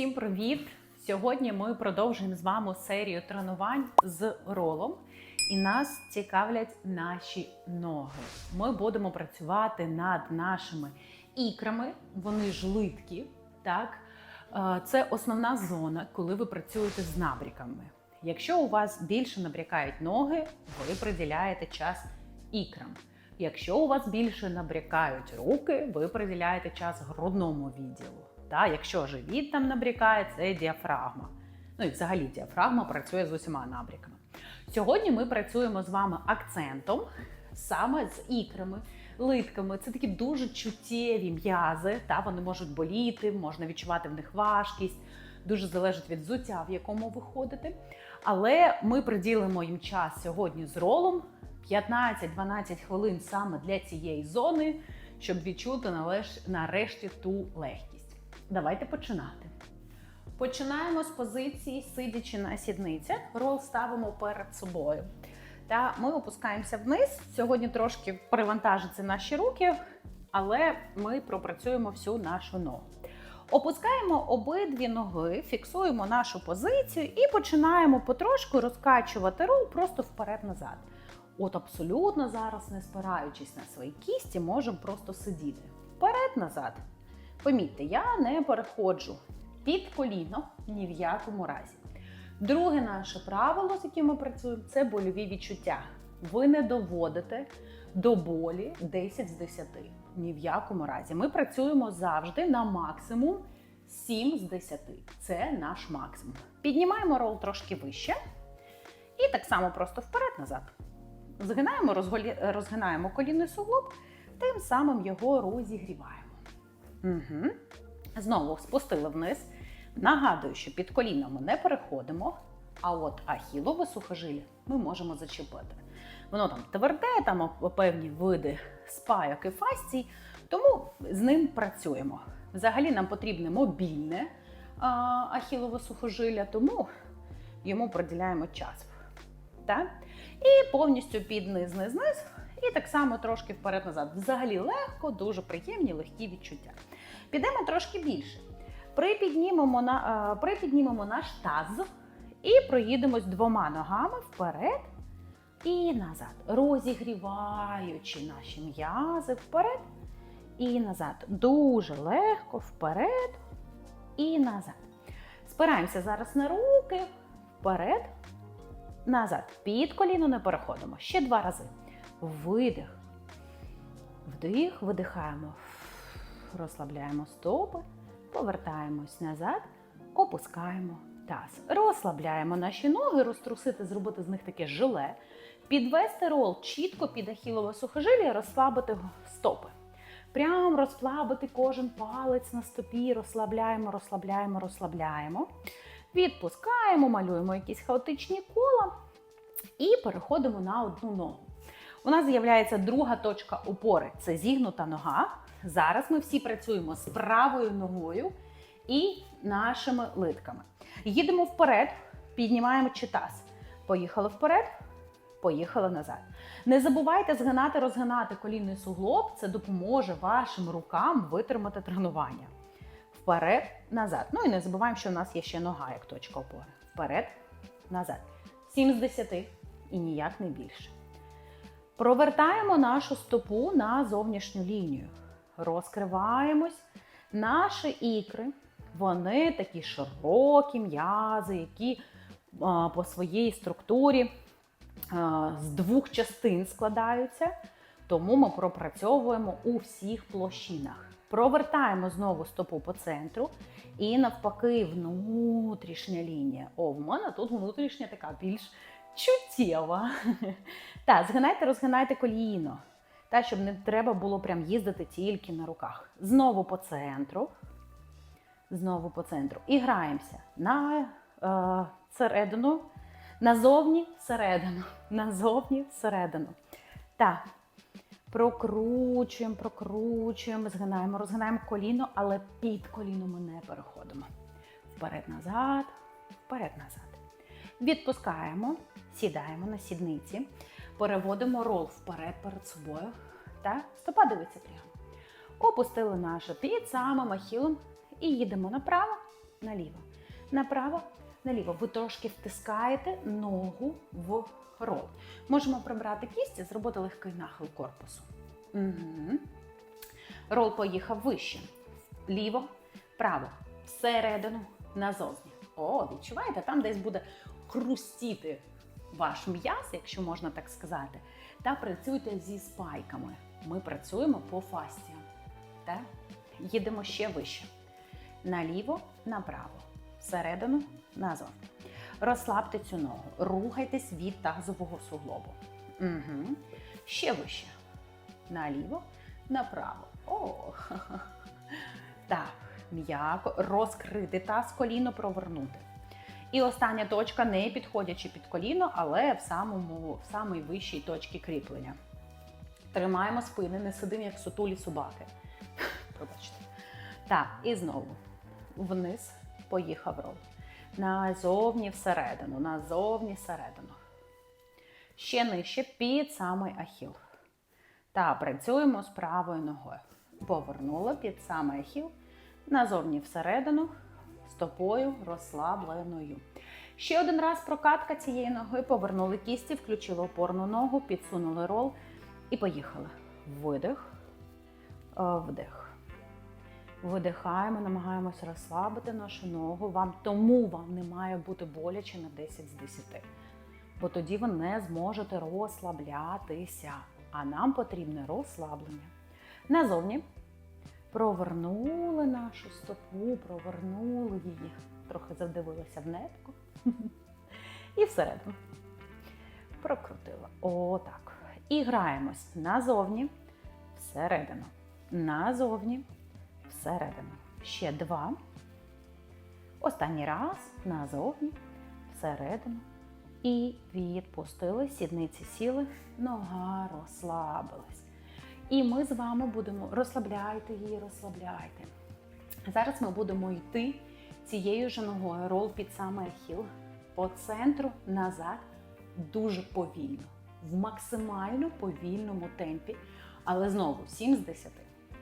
Всім привіт! Сьогодні ми продовжуємо з вами серію тренувань з ролом, і нас цікавлять наші ноги. Ми будемо працювати над нашими ікрами, вони ж литкі. Так? Е, Це основна зона, коли ви працюєте з набріками. Якщо у вас більше набрякають ноги, ви приділяєте час ікрам. Якщо у вас більше набрякають руки, ви приділяєте час грудному відділу. Та, якщо живіт там набрякає, це діафрагма. Ну і взагалі діафрагма працює з усіма набряками. Сьогодні ми працюємо з вами акцентом саме з ікрами, литками. Це такі дуже чуттєві м'язи. Та вони можуть боліти, можна відчувати в них важкість, дуже залежить від взуття, в якому ви ходите. Але ми приділимо їм час сьогодні з ролом 15-12 хвилин саме для цієї зони, щоб відчути нарешті ту легкість. Давайте починати. Починаємо з позиції сидячи на сідницях. Рол ставимо перед собою. Та ми опускаємося вниз. Сьогодні трошки перевантажаться наші руки, але ми пропрацюємо всю нашу ногу. Опускаємо обидві ноги, фіксуємо нашу позицію і починаємо потрошку розкачувати рол просто вперед-назад. От абсолютно зараз, не спираючись на свої кісті, можемо просто сидіти. Вперед-назад. Помітьте, я не переходжу під коліно ні в якому разі. Друге наше правило, з яким ми працюємо, це больові відчуття. Ви не доводите до болі 10 з 10. Ні в якому разі. Ми працюємо завжди на максимум 7 з 10. Це наш максимум. Піднімаємо рол трошки вище. І так само просто вперед-назад. Згинаємо, розголі- розгинаємо колінний суглоб, тим самим його розігріваємо. Угу. Знову спустили вниз. Нагадую, що під коліно ми не переходимо, а от ахілове сухожилля ми можемо зачепити. Воно там тверде, там певні види спайок і фасцій, тому з ним працюємо. Взагалі нам потрібне мобільне ахілове сухожилля, тому йому приділяємо час. Так? І повністю під низ, низ, низ. І так само трошки вперед-назад. Взагалі легко, дуже приємні, легкі відчуття. Підемо трошки більше. Припіднімемо, на, е, припіднімемо наш таз і проїдемось двома ногами вперед і назад, розігріваючи наші м'язи вперед і назад. Дуже легко вперед і назад. Спираємося зараз на руки, вперед, назад. Під коліно не переходимо. Ще два рази. Видих. Вдих, видихаємо. Розслабляємо стопи, повертаємось назад, опускаємо таз. Розслабляємо наші ноги, розтрусити, зробити з них таке жиле, підвести рол чітко під ахілове сухожилля, розслабити стопи. Прям розслабити кожен палець на стопі, розслабляємо, розслабляємо, розслабляємо. Відпускаємо, малюємо якісь хаотичні кола і переходимо на одну ногу. У нас з'являється друга точка опори це зігнута нога. Зараз ми всі працюємо з правою ногою і нашими литками. Їдемо вперед, піднімаємо читас. Поїхали вперед, поїхали назад. Не забувайте згинати, розгинати колінний суглоб, це допоможе вашим рукам витримати тренування. Вперед, назад. Ну і не забуваємо, що у нас є ще нога як точка опори. Вперед, назад. 7 з 10 і ніяк не більше. Провертаємо нашу стопу на зовнішню лінію. Розкриваємось. Наші ікри, вони такі широкі м'язи, які а, по своїй структурі а, з двох частин складаються. Тому ми пропрацьовуємо у всіх площинах. Провертаємо знову стопу по центру і навпаки внутрішня лінія. О, в мене тут внутрішня така більш чуттєва. Так, згинайте, розгинайте коліно. Та, щоб не треба було прям їздити тільки на руках. Знову по центру. Знову по центру. І граємося на е, середину, назовні всередину. Назовні всередину. Так. Прокручуємо, прокручуємо, згинаємо, розгинаємо коліно, але під коліно ми не переходимо. Вперед-назад, вперед-назад. Відпускаємо, сідаємо на сідниці, переводимо рол вперед перед собою. Так? Стопа дивиться прямо. Опустили наше під самим ахілом і їдемо направо наліво. Направо, наліво. Ви трошки втискаєте ногу в рол. Можемо прибрати кісті, зробити легкий нахил корпусу. Угу. Рол поїхав вище. Ліво, право, всередину, назовні. О, відчуваєте, там десь буде хрустіти ваш м'яз, якщо можна так сказати. Та працюйте зі спайками. Ми працюємо по фастіям. Так? Їдемо ще вище. Наліво, направо, всередину, назовні. Розслабте цю ногу, рухайтесь від тазового суглобу. Угу. Ще вище. Наліво, направо. О, так, м'яко розкрити таз, коліно провернути. І остання точка, не підходячи під коліно, але в самому в самій вищій точці кріплення. Тримаємо спини, не сидимо, як сутулі собаки. Пробачте. Так, і знову вниз поїхав рол. Назовні всередину, назовні всередину. Ще нижче під самий ахіл. Та працюємо з правою ногою. Повернула під самий ахіл, назовні всередину, стопою розслабленою. Ще один раз прокатка цієї ноги, повернули кісті, включили опорну ногу, підсунули рол і поїхали. Видих, е, вдих. Видихаємо, намагаємося розслабити нашу ногу. Вам тому вам не має бути боляче на 10 з 10. Бо тоді ви не зможете розслаблятися. А нам потрібне розслаблення. Назовні провернули нашу стопу, провернули її, трохи задивилися в нетку. І всередину. Прокрутила. Отак. І граємось назовні, всередину. Назовні, всередину. Ще два. Останній раз назовні, всередину. І відпустили, сідниці сіли, нога розслабилась. І ми з вами будемо розслабляйте її, розслабляйте. Зараз ми будемо йти цією ж ногою, рол під самий ахіл, по центру назад дуже повільно, в максимально повільному темпі. Але знову 7 з 10.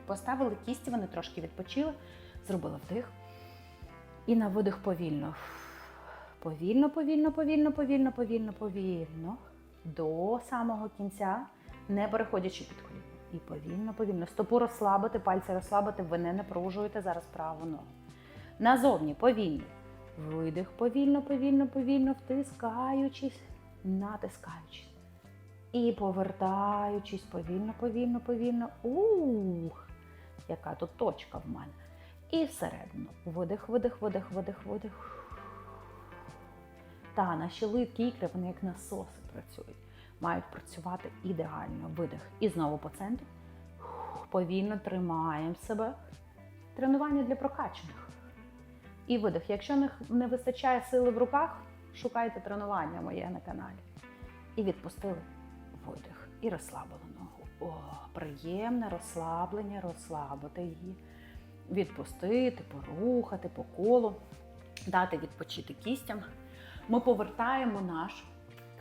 Поставили кісті, вони трошки відпочили, зробили вдих. І на видих повільно. Повільно, повільно, повільно, повільно, повільно, повільно. До самого кінця, не переходячи під коліно. І повільно, повільно. Стопу розслабити, пальці розслабити, ви не напружуєте зараз праву ногу. Назовні повільно. Видих повільно, повільно, повільно, втискаючись, натискаючись. І повертаючись повільно, повільно, повільно. Ух, яка тут точка в мене. І всередину. Видих, видих, видих, видих, видих. Та наші литки ікри, вони як насоси працюють. Мають працювати ідеально. Видих. І знову по центру. Повільно тримаємо себе. Тренування для прокачаних. І видих. Якщо не вистачає сили в руках, шукайте тренування моє на каналі. І відпустили видих. І розслабили ногу. О, приємне розслаблення, розслабити її. Відпустити, порухати по колу, дати відпочити кістям. Ми повертаємо наш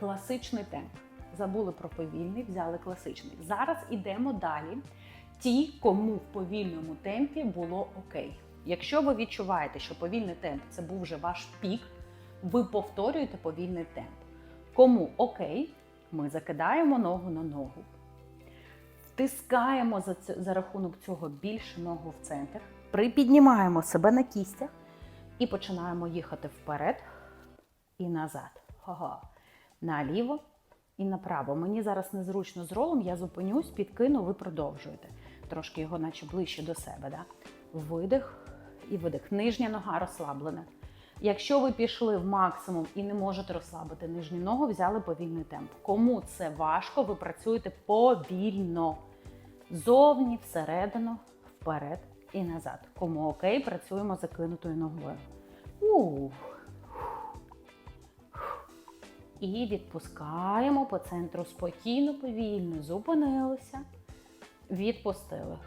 класичний темп. Забули про повільний, взяли класичний. Зараз йдемо далі. Ті, кому в повільному темпі було окей. Якщо ви відчуваєте, що повільний темп це був вже ваш пік, ви повторюєте повільний темп. Кому окей, ми закидаємо ногу на ногу, втискаємо за, ц- за рахунок цього більше ногу в центр, припіднімаємо себе на кістях і починаємо їхати вперед і назад. Ага. Наліво і направо. Мені зараз незручно з ролом, я зупинюсь, підкину, ви продовжуєте. Трошки його, наче ближче до себе. Да? Видих і видих. Нижня нога розслаблена. Якщо ви пішли в максимум і не можете розслабити нижню ногу, взяли повільний темп. Кому це важко, ви працюєте повільно. Зовні, всередину, вперед і назад. Кому окей, працюємо закинутою ногою. Ух. І відпускаємо по центру спокійно, повільно. Зупинилися, відпустили.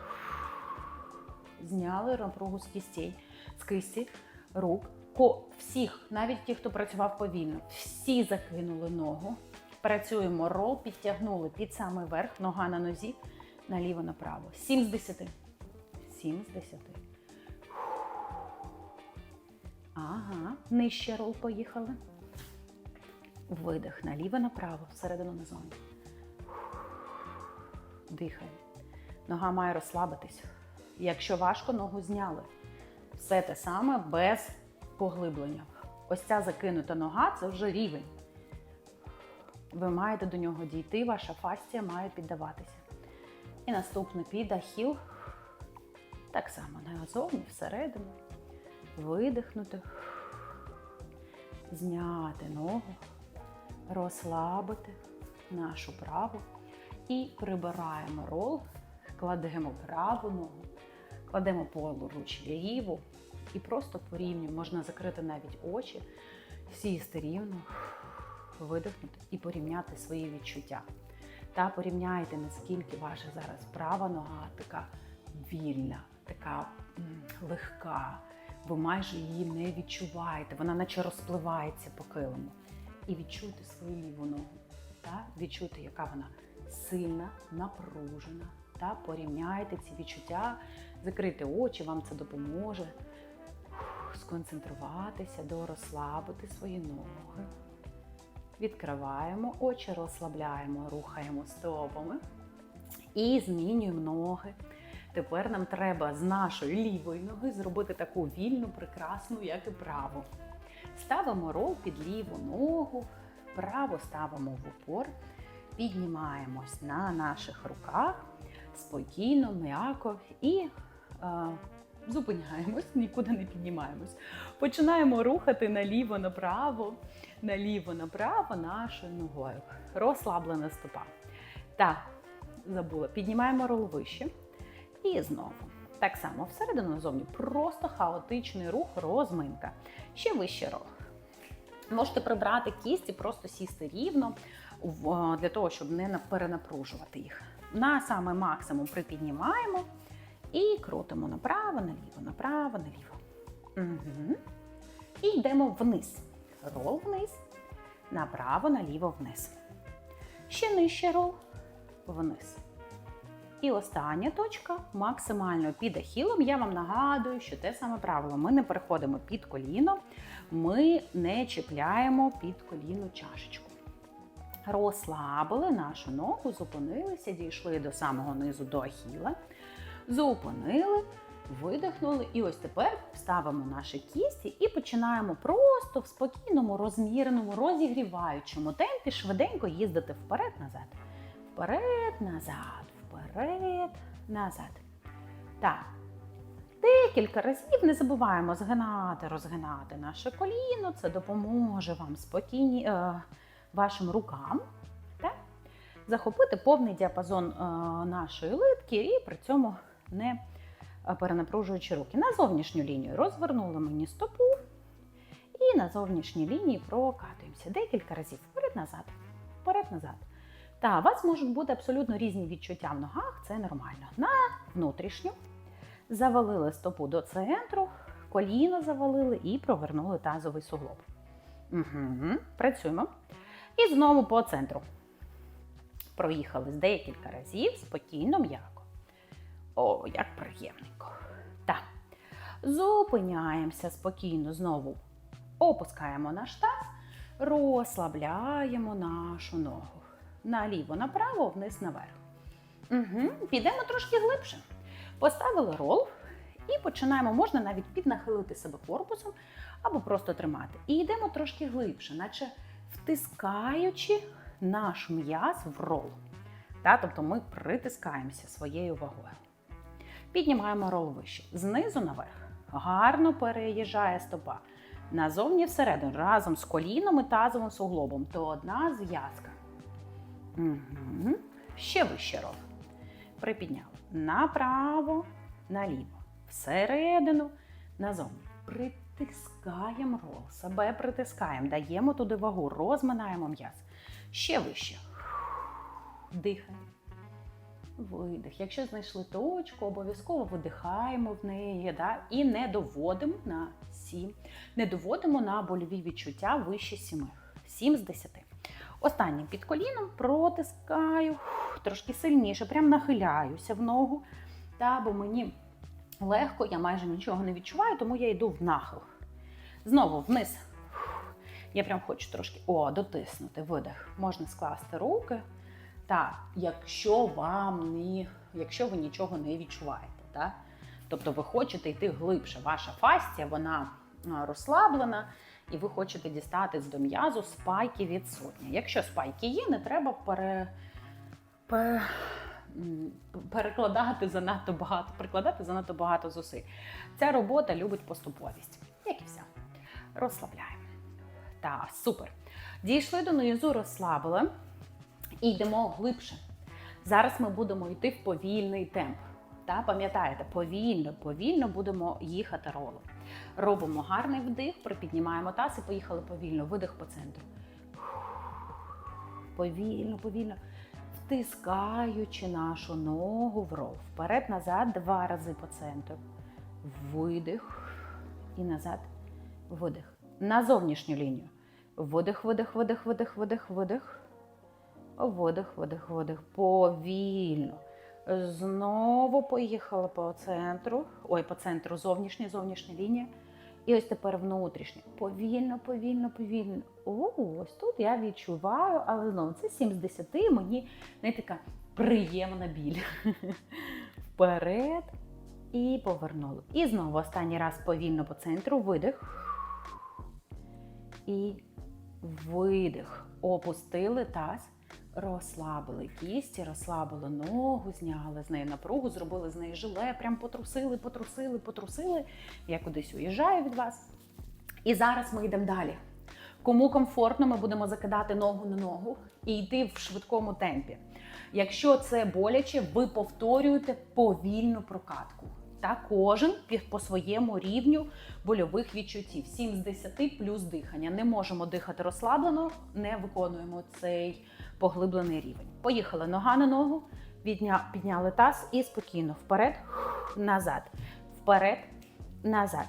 Зняли напругу з кістей, з кисті, рук. Ко всіх, навіть ті, хто працював повільно, всі закинули ногу. Працюємо рол, підтягнули під самий верх, нога на нозі, наліво направо. 7 з 10. 7 з 10. Ага, нижче рол поїхали. Видих наліво направо, всередину назовні. Дихаємо. Нога має розслабитись. Якщо важко, ногу зняли. Все те саме без поглиблення. Ось ця закинута нога це вже рівень. Ви маєте до нього дійти, ваша фастія має піддаватися. І наступний підахіл. Так само назовні, всередину. Видихнути. Зняти ногу, розслабити нашу праву і прибираємо рол, кладемо праву ногу, кладемо поруч ліву і просто порівнюємо. Можна закрити навіть очі, сісти рівно, видихнути і порівняти свої відчуття. Та порівняйте, наскільки ваша зараз права нога така вільна, така легка. Ви майже її не відчуваєте, вона наче розпливається по килиму. І відчуйте свою ліву ногу. Та? Відчуйте, яка вона сильна, напружена. Та? Порівняйте ці відчуття, закрийте очі, вам це допоможе сконцентруватися, дорозслабити свої ноги. Відкриваємо очі, розслабляємо, рухаємо стопами і змінюємо ноги. Тепер нам треба з нашої лівої ноги зробити таку вільну, прекрасну, як і праву. Ставимо рол під ліву ногу, право ставимо в упор, піднімаємось на наших руках спокійно, м'яко і е, зупиняємось, нікуди не піднімаємось. Починаємо рухати наліво направо, наліво направо нашою ногою. Розслаблена стопа. Так, забула. Піднімаємо рол вище. І знову. Так само всередину назовні. Просто хаотичний рух, розминка. Ще вище рол. Можете прибрати кісті, просто сісти рівно для того, щоб не перенапружувати їх. На саме максимум припіднімаємо і крутимо направо, наліво, направо, наліво. Угу. І йдемо вниз. Рол вниз, направо, наліво, вниз. Ще нижче рол вниз. І остання точка максимально під ахілом. Я вам нагадую, що те саме правило. Ми не переходимо під коліно, ми не чіпляємо під коліно чашечку. Розслабили нашу ногу, зупинилися, дійшли до самого низу до ахіла. Зупинили, видихнули. І ось тепер ставимо наші кісті і починаємо просто в спокійному, розміреному, розігріваючому темпі швиденько їздити вперед-назад. Вперед-назад, вперед, назад. Так. Декілька разів не забуваємо згинати, розгинати наше коліно. Це допоможе вам спокійні, е, вашим рукам так? захопити повний діапазон е, нашої литки і при цьому не е, перенапружуючи руки. На зовнішню лінію розвернули мені стопу і на зовнішній лінії прокатуємося декілька разів вперед-назад, вперед-назад. Та у вас можуть бути абсолютно різні відчуття в ногах, це нормально. На внутрішню завалили стопу до центру, коліно завалили і провернули тазовий суглоб. Угу. Працюємо. І знову по центру. Проїхали декілька разів, спокійно, м'яко. О, як приємненько. Так. Зупиняємося спокійно знову. Опускаємо наш таз, розслабляємо нашу ногу. Наліво, направо, вниз, наверх. Угу. Підемо трошки глибше. Поставили рол і починаємо, можна навіть піднахилити себе корпусом або просто тримати. І йдемо трошки глибше, наче втискаючи наш м'яз в рол. Та, тобто ми притискаємося своєю вагою. Піднімаємо рол вище. Знизу наверх. Гарно переїжджає стопа. Назовні всередину, разом з коліном і тазовим суглобом. То одна зв'язка. Угу. Ще вище рол. Припідняли. Направо, наліво. Всередину, назовні. Притискаємо рол. Себе притискаємо. Даємо туди вагу, розминаємо м'яз. Ще вище. Дихаємо. Видих. Якщо знайшли точку, обов'язково видихаємо в неї да? і не доводимо на 7. Не доводимо на больові відчуття вище 7. 7 з 10. Останнім під коліном протискаю трошки сильніше, прям нахиляюся в ногу. Та, бо мені легко, я майже нічого не відчуваю, тому я йду в нахил. Знову вниз. Я прям хочу трошки о, дотиснути. Видих. Можна скласти руки. Так, якщо вам не, якщо ви нічого не відчуваєте, так? тобто ви хочете йти глибше. Ваша фастія, вона розслаблена, і ви хочете дістатись до м'язу спайки відсутні. Якщо спайки є, не треба пере, пе- м, перекладати занадто багато, прикладати занадто багато зусиль. Ця робота любить поступовість, як і вся. Розслабляємо. Так, супер. Дійшли донизу, розслабили і йдемо глибше. Зараз ми будемо йти в повільний темп. Та пам'ятаєте, повільно, повільно будемо їхати ролом. Робимо гарний вдих, припіднімаємо таз і поїхали повільно. Видих по центру. Повільно, повільно. Втискаючи нашу ногу в рол. Вперед, назад, два рази по центру. Видих і назад. Видих. На зовнішню лінію. Видих, видих, видих, видих, видих, видих. Видих, видих, видих. Повільно. Знову поїхали по центру. Ой, по центру зовнішня, зовнішня лінія. І ось тепер внутрішня. Повільно, повільно, повільно. О, ось тут я відчуваю, але знову це 7 з 10, мені не така приємна біль. Вперед і повернули. І знову останній раз повільно по центру. Видих. І видих. Опустили таз, розслабили кісті, розслабили ногу, зняли з неї напругу, зробили з неї жиле, прям потрусили, потрусили, потрусили. Я кудись уїжджаю від вас. І зараз ми йдемо далі. Кому комфортно, ми будемо закидати ногу на ногу і йти в швидкому темпі. Якщо це боляче, ви повторюєте повільну прокатку. Та кожен по своєму рівню больових відчуттів. 7 з 10 плюс дихання. Не можемо дихати розслаблено, не виконуємо цей поглиблений рівень. Поїхали нога на ногу, підняли таз і спокійно вперед, назад, вперед, назад,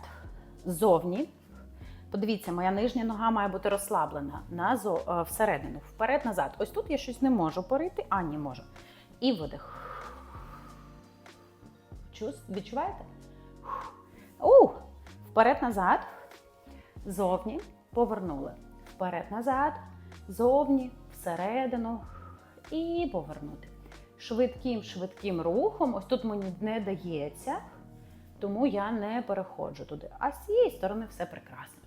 зовні. Подивіться, моя нижня нога має бути розслаблена назо, е, всередину, вперед, назад. Ось тут я щось не можу перейти, а ні можу. І видих. Відчуваєте? У, вперед, назад, зовні, повернули. Вперед, назад, зовні, всередину і повернути. Швидким, швидким рухом. Ось тут мені не дається, тому я не переходжу туди. А з цієї сторони все прекрасно.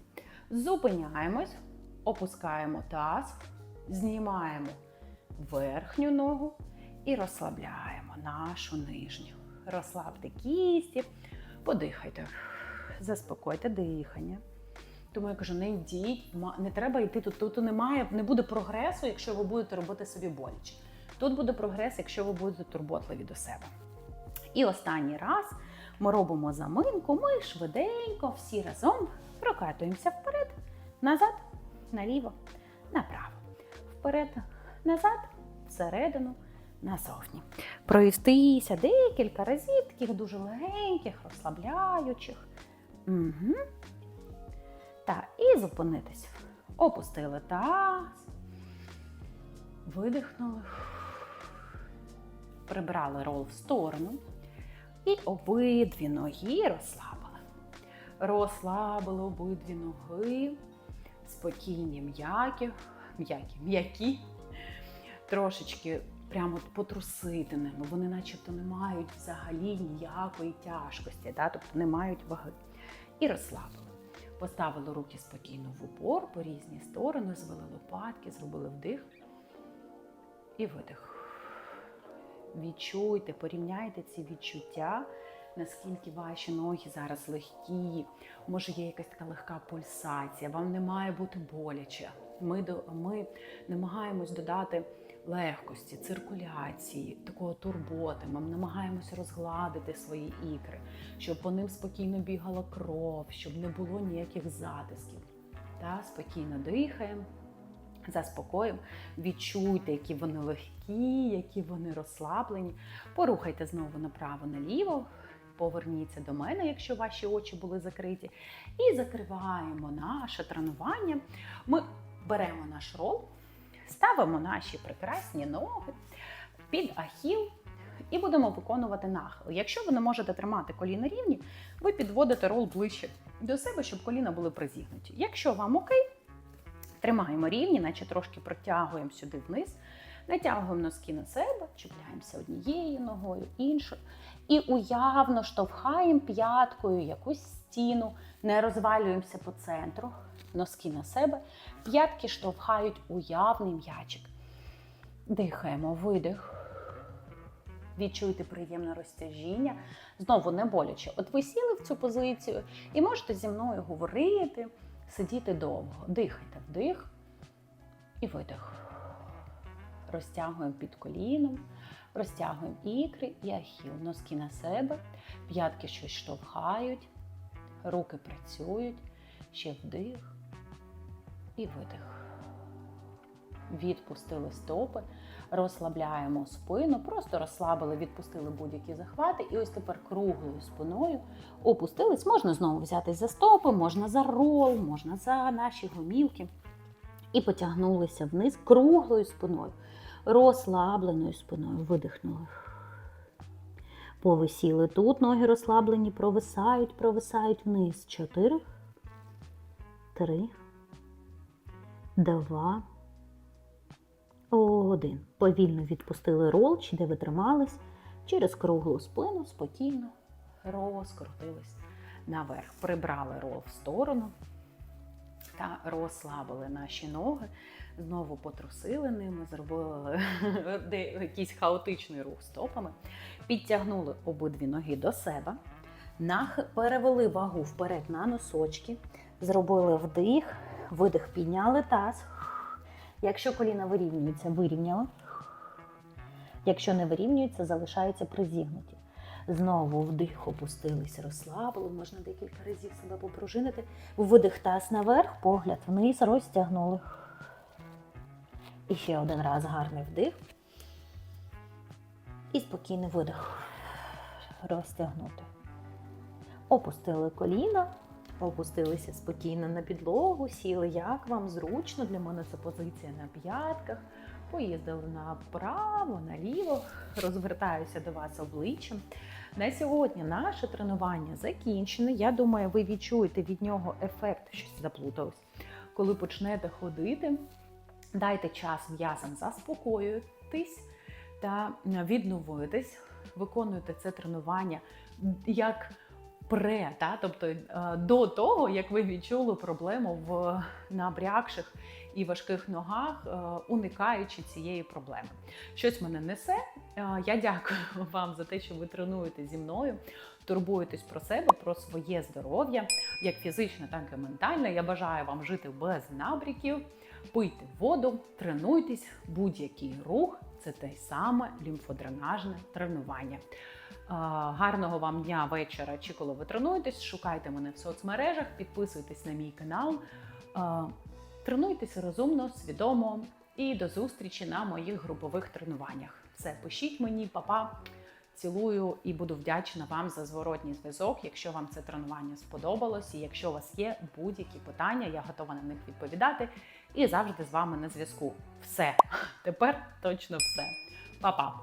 Зупиняємось, опускаємо таз, знімаємо верхню ногу і розслабляємо нашу нижню. Розслабте кісті, подихайте, заспокойте дихання. Тому я кажу, не йдіть, не треба йти тут. Тут немає, не буде прогресу, якщо ви будете робити собі боляче. Тут буде прогрес, якщо ви будете турботливі до себе. І останній раз ми робимо заминку, ми швиденько всі разом прокатуємося вперед, назад, наліво, направо. Вперед, назад, всередину, назовні. Проїстися декілька разів, таких дуже легеньких, розслабляючих. Угу. Так, і зупинитись. Опустили таз, видихнули, прибрали рол в сторону і обидві ноги розслабили. Розслабили обидві ноги, спокійні, м'які, м'які, м'які, трошечки прямо потрусити ними. Вони начебто не мають взагалі ніякої тяжкості, да? тобто не мають ваги. І розслабили. Поставили руки спокійно в упор по різні сторони, звели лопатки, зробили вдих і видих. Відчуйте, порівняйте ці відчуття, наскільки ваші ноги зараз легкі. Може, є якась така легка пульсація, вам не має бути боляче. Ми, ми намагаємось додати легкості, циркуляції, такого турботи. Ми намагаємося розгладити свої ікри, щоб по ним спокійно бігала кров, щоб не було ніяких затисків. Та спокійно дихаємо, заспокоїмо, відчуйте, які вони легкі, які вони розслаблені. Порухайте знову направо-наліво. Поверніться до мене, якщо ваші очі були закриті. І закриваємо наше тренування. Ми беремо наш рол, ставимо наші прекрасні ноги під ахіл І будемо виконувати нахил. Якщо ви не можете тримати коліна рівні, ви підводите рол ближче до себе, щоб коліна були призігнуті. Якщо вам окей, тримаємо рівні, наче трошки протягуємо сюди вниз, натягуємо носки на себе, чіпляємося однією ногою, іншою. І уявно штовхаємо п'яткою якусь стіну, не розвалюємося по центру, носки на себе, п'ятки штовхають уявний м'ячик. Дихаємо, видих. Відчуйте приємне розтяжіння. Знову не боляче. От ви сіли в цю позицію і можете зі мною говорити, сидіти довго. Дихайте вдих і видих. Розтягуємо під коліном, розтягуємо ікри і ахіл. Носки на себе, п'ятки щось штовхають, руки працюють, ще вдих і видих. Відпустили стопи, розслабляємо спину, просто розслабили, відпустили будь-які захвати. І ось тепер круглою спиною опустились. Можна знову взятись за стопи, можна за рол, можна за наші гомілки. І потягнулися вниз круглою спиною, розслабленою спиною. Видихнули. Повисіли тут, ноги розслаблені, провисають, провисають вниз. Чотири, три, два. Один. Повільно відпустили рол, де ви тримались, через круглу спину спокійно розкрутились наверх. Прибрали рол в сторону та розслабили наші ноги. Знову потрусили ними, зробили якийсь хаотичний рух стопами, підтягнули обидві ноги до себе, перевели вагу вперед на носочки, зробили вдих, видих, підняли таз. Якщо коліна вирівнюються, вирівняли. Якщо не вирівнюються, залишаються призігнуті. Знову вдих, опустились, розслабили, можна декілька разів себе попружинити. Видих таз наверх, погляд вниз, розтягнули. І ще один раз гарний вдих. І спокійний видих. Розтягнути. Опустили коліна, опустилися спокійно на підлогу, сіли, як вам зручно. Для мене це позиція на п'ятках. Поїздили направо, наліво, розвертаюся до вас обличчям. На сьогодні наше тренування закінчене. Я думаю, ви відчуєте від нього ефект, щось заплуталось. Коли почнете ходити, дайте час м'язам заспокоюватись та відновитись. Виконуйте це тренування як пре, та? тобто е, до того, як ви відчули проблему в набрякших і важких ногах, е, уникаючи цієї проблеми. Щось мене несе. Е, Я дякую вам за те, що ви тренуєте зі мною, турбуєтесь про себе, про своє здоров'я, як фізичне, так і ментальне. Я бажаю вам жити без набріків, пийте воду, тренуйтесь, будь-який рух це те саме лімфодренажне тренування. Е, Гарного вам дня, вечора чи коли ви тренуєтесь. Шукайте мене в соцмережах, підписуйтесь на мій канал. Тренуйтеся розумно, свідомо і до зустрічі на моїх групових тренуваннях. Все, пишіть мені, папа. Цілую і буду вдячна вам за зворотній зв'язок, якщо вам це тренування сподобалось, і якщо у вас є будь-які питання, я готова на них відповідати і завжди з вами на зв'язку. Все, тепер точно все. Па-па!